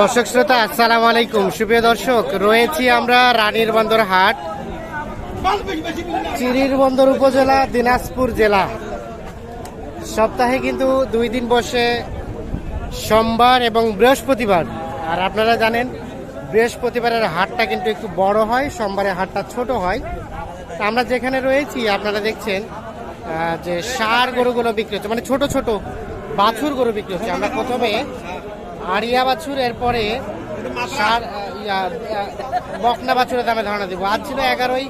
দর্শক শ্রোতা, আসসালামু আলাইকুম। সুপ্রিয় দর্শক, রয়েছি আমরা রানীর বন্দর হাট, চিরির বন্দর উপজেলা, দিনাজপুর জেলা। সপ্তাহে কিন্তু দুই দিন বসে সোমবার এবং বৃহস্পতিবার। আর আপনারা জানেন, বৃহস্পতিবারের হাটটা কিন্তু একটু বড় হয়, সোমবারের হাটটা ছোট হয়। আমরা যেখানে রয়েছি, আপনারা দেখছেন যে সার গরুগুলো বিক্রি হচ্ছে। মানে ছোট ছোট বাছুর গরু বিক্রি হচ্ছে। আমরা প্রথমে আরিয়া বাছুর এরপরে বকনা বাছুরের দামে ধারণা দিব। আজ ছিল এগারোই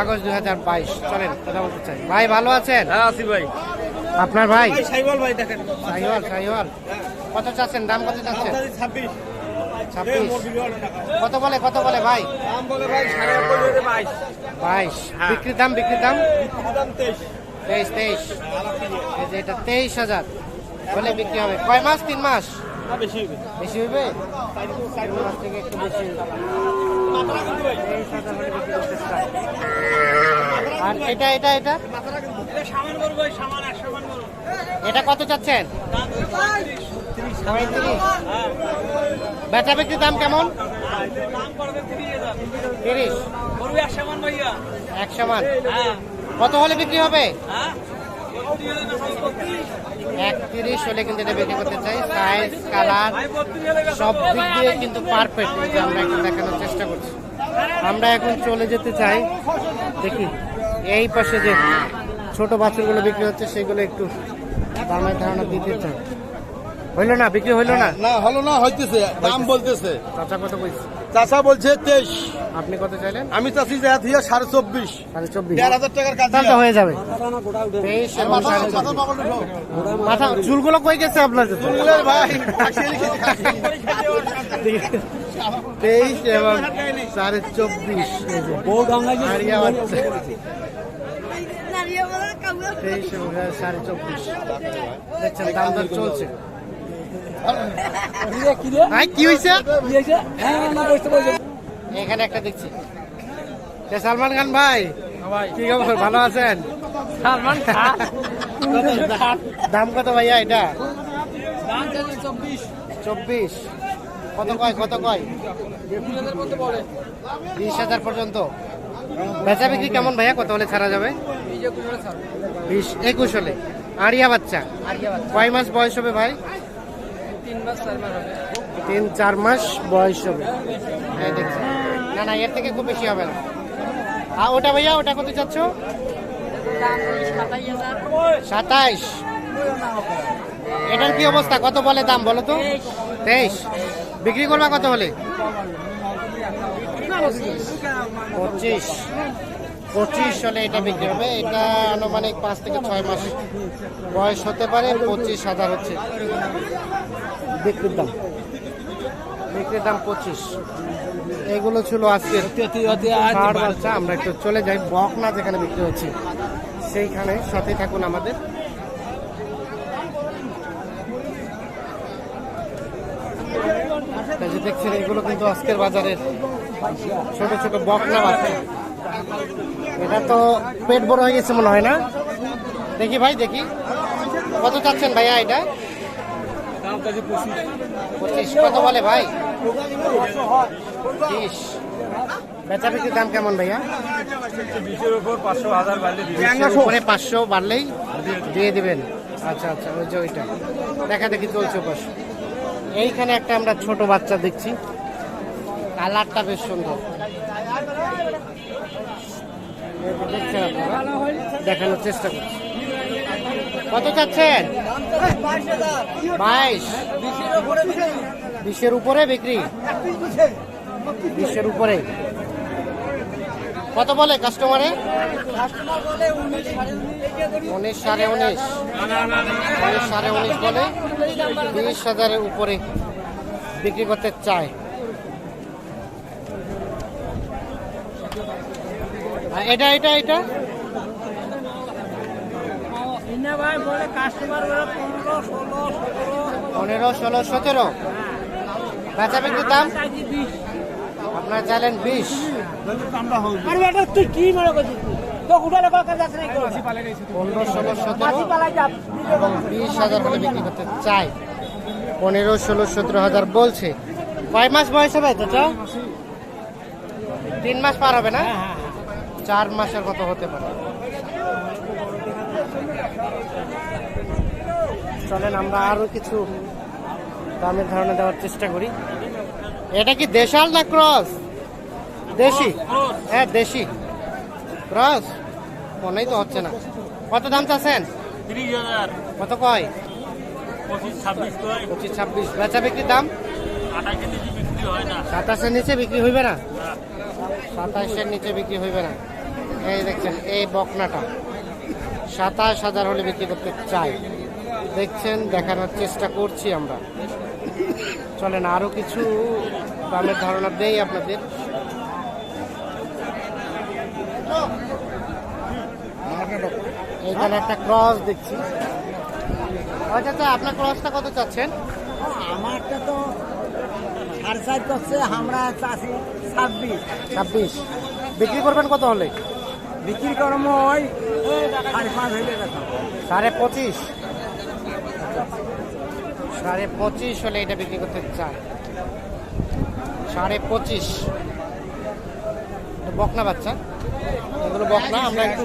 আগস্ট দুই হাজার বাইশ। চলেন কথা বলতে চাই। ভাই ভালো আছেন? হ্যাঁ ভাই। আপনার ভাই? দেখেন। সাইওয়াল সাইওয়াল। কত চাচ্ছেন? দাম কত চাচ্ছেন? ছাব্বিশ। ছাব্বিশ। কত বলে কত বলে ভাই? দাম বলে ভাই সাড়ে বাইশ। বাইশ। বিক্রির দাম বিক্রির দাম? তেইশ। তেইশ তেইশ। এটা তেইশ হাজার। বলে বিক্রি হবে। কয় মাস? তিন মাস? বেশি বেশি হইবে? থেকে একটু বেশি। আর এটা এটা এটা? এটা কত চাচ্ছেন? বেচা বিক্রির দাম কেমন? তিরিশ এক সামান মান হ্যাঁ। কত হলে বিক্রি হবে? হ্যাঁ। একত্রিশ হলে কিন্তু এটা বিক্রি করতে চাই। সাইজ কালার সব দিক দিয়ে কিন্তু পারফেক্ট আমরা একটু দেখানোর চেষ্টা করছি। আমরা এখন চলে যেতে চাই। দেখি এই পাশে যে ছোট বাছুরগুলো বিক্রি হচ্ছে সেগুলো একটু দামের ধারণা দিতে চাই। হইল না? বিক্রি হইল না? না হলো না হইতেছে। দাম বলতেছে। চাচা কত বলছে চাচা বলছে তেইশ। আপনি কত চাইলেন? আমি চাষি যা দিয়ে সাড়ে চব্বিশ। সাড়ে চব্বিশ। দেড় হাজার টাকার কাজ তাহলে হয়ে যাবে। তেইশ এবং সাড়ে চব্বিশ। মাথা চুলগুলো কই গেছে আপনার ভাই তেইশ এবং সাড়ে চব্বিশ। তেইশ এবং সাড়ে চব্বিশ। দেখছেন দাম দর চলছে। কি হয়েছে এখানে একটা দেখছি। সালমান খান ভাই? কি খবর? ভালো আছেন? সালমান খান। দাম কত ভাইয়া এটা? চব্বিশ। কত কয় কত কয়? বিশ হাজার পর্যন্ত। বেচা বিক্রি কেমন ভাইয়া? কত হলে ছাড়া যাবে? বিশ একুশ হলে আরিয়া বাচ্চা। কয় মাস বয়স হবে ভাই? তিন মাস চার মাস তিন চার মাস বয়স হবে। হ্যাঁ দেখছি না না, এর থেকে খুব বেশি হবে না। আর ওটা ভাইয়া, ওটা কত চাচ্ছ? সাতাইশ। এটার কি অবস্থা? কত বলে দাম বলো তো? তেইশ। বিক্রি করবা কত হলে? পঁচিশ। পঁচিশ হলে এটা বিক্রি হবে। এটা আনুমানিক পাঁচ থেকে ছয় মাস বয়স হতে পারে। পঁচিশ হাজার হচ্ছে। বিক্রির দাম। বিক্রির দাম পঁচিশ। এগুলো ছিল আজকের। বাচ্চা আমরা একটু চলে যাই। বকনা যেখানে বিক্রি হচ্ছে সেইখানে সাথে থাকুন আমাদের। দেখছেন এগুলো কিন্তু আজকের বাজারের ছোট ছোট বকনা বাচ্চা। এটা তো পেট বড় হয়ে গেছে মনে হয় না? দেখি ভাই দেখি। কত চাচ্ছেন ভাইয়া এটা? চাইছে পঁচিশ পঁচিশ কত বলে ভাই? বিশ। বেচা বিক্রির দাম কেমন ভাইয়া? বিশের উপর পাঁচশো হাজার উপরে পাঁচশো বাড়লেই দিয়ে দিবেন। আচ্ছা আচ্ছা ওই যে ওইটা। দেখা দেখি চলছে পাশ এইখানে একটা আমরা ছোট বাচ্চা দেখছি। কালারটা বেশ সুন্দর। দেখানোর চেষ্টা করছি। কত চাচ্ছেন? বাইশ। বিশের উপরে বিক্রি? বিশের উপরে। কত বলে কাস্টমারে উনিশ সাড়ে উনিশ। উনিশ সাড়ে উনিশ বলে। বিশ হাজারের উপরে বিক্রি করতে চায়। এটা এটা এটা? পনেরো ষোলো সতেরো। বেচা বিক্রির দাম? আপনার চাইলেন বিশ। তুই কি মনে করছিস? তো উঠালে কত যাচ্ছে না পনেরো ষোলো সতেরো। এবং বিশ হাজার বিক্রি করতে চাই। পনেরো ষোলো সতেরো হাজার বলছে। কয় মাস বয়স হবে তিন মাস পার হবে না? চার মাসের মতো হতে পারে। চলেন আমরা আরও কিছু দামের ধারণা দেওয়ার চেষ্টা করি। এটা কি দেশাল না ক্রস? দেশি? হ্যাঁ দেশি। ক্রস? মনেই তো হচ্ছে না। কত দাম চাচ্ছেন? কত কয়? পঁচিশ ছাব্বিশ বেচা বিক্রির দাম? হয় সাতাশের নিচে বিক্রি হইবে না? সাতাশের নিচে বিক্রি হইবে না। এই দেখছেন এই বকনাটা। সাতাশ হাজার হলে বিক্রি করতে চাই। দেখছেন দেখানোর চেষ্টা করছি আমরা। চলেন আরও কিছু দামের ধারণা দেই আপনাদের। এইখানে একটা ক্রস দেখছি। আচ্ছা আচ্ছা আপনার ক্রসটা কত চাচ্ছেন? আমারটা তো সাড়ে চার করছে আমরা চাষি ছাব্বিশ। ছাব্বিশ। বিক্রি করবেন কত হলে? বিক্রি করম ওই সাড়ে পাঁচ হইলে সাড়ে পঁচিশ। সাড়ে পঁচিশ হলে এটা বিক্রি করতে চাই সাড়ে পঁচিশ। বকনা বাচ্চা। এগুলো বকনা, আমরা একটু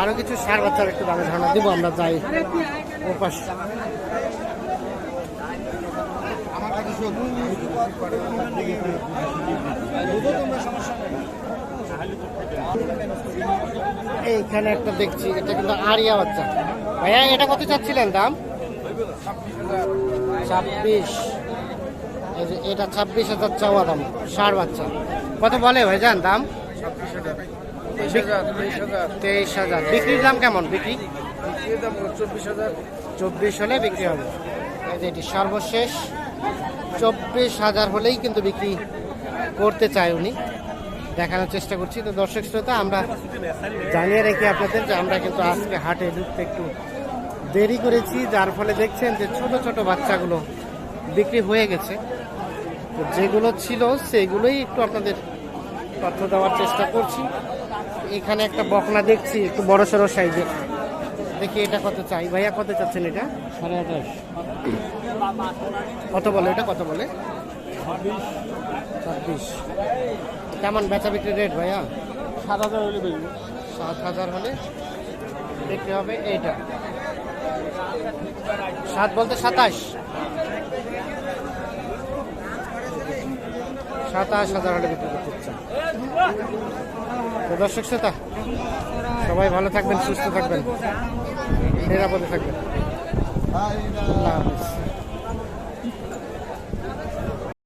আরও কিছু সার বাচ্চার একটু দামে ধারণা দিব, আমরা যাই ওপাশ। এইখানে একটা দেখছি, এটা কিন্তু আরিয়া বাচ্চা। ভাইয়া, এটা কত চাচ্ছিলেন দাম? ছাব্বিশ। এটা ছাব্বিশ হাজার চাওয়া দাম, ষাট বাচ্চা। কত বলে ভাইজান দাম? তেইশ হাজার। বিক্রির দাম কেমন? বিক্রি? চব্বিশ হলে বিক্রি হবে। এটি সর্বশেষ। চব্বিশ হাজার হলেই কিন্তু বিক্রি করতে চায় উনি। দেখানোর চেষ্টা করছি। তো দর্শক শ্রোতা, আমরা জানিয়ে রেখে আপনাদের যে আমরা কিন্তু আজকে হাটে ঢুকতে একটু দেরি করেছি যার ফলে দেখছেন যে ছোট ছোট বাচ্চাগুলো বিক্রি হয়ে গেছে। তো যেগুলো ছিল সেগুলোই একটু আপনাদের তথ্য দেওয়ার চেষ্টা করছি। এখানে একটা বকনা দেখছি একটু বড় সড়ো সাইজে দেখি এটা কত চাই। ভাইয়া কত চাচ্ছেন এটা? সাড়ে আঠাশ। কত বলে এটা? কত বলে? ছাব্বিশ। কেমন বেচা বিক্রি রেট ভাইয়া? সাত হাজার হলে সাত হাজার হলে দেখতে হবে এইটা। সাত বলতে সাতাশ। সাতাশ হাজার হলে বিক্রি করতে চান তো দর্শক শ্রোতা, সবাই ভালো থাকবেন, সুস্থ থাকবেন, নিরাপদে থাকবেন। আল্লাহ হাফিজ।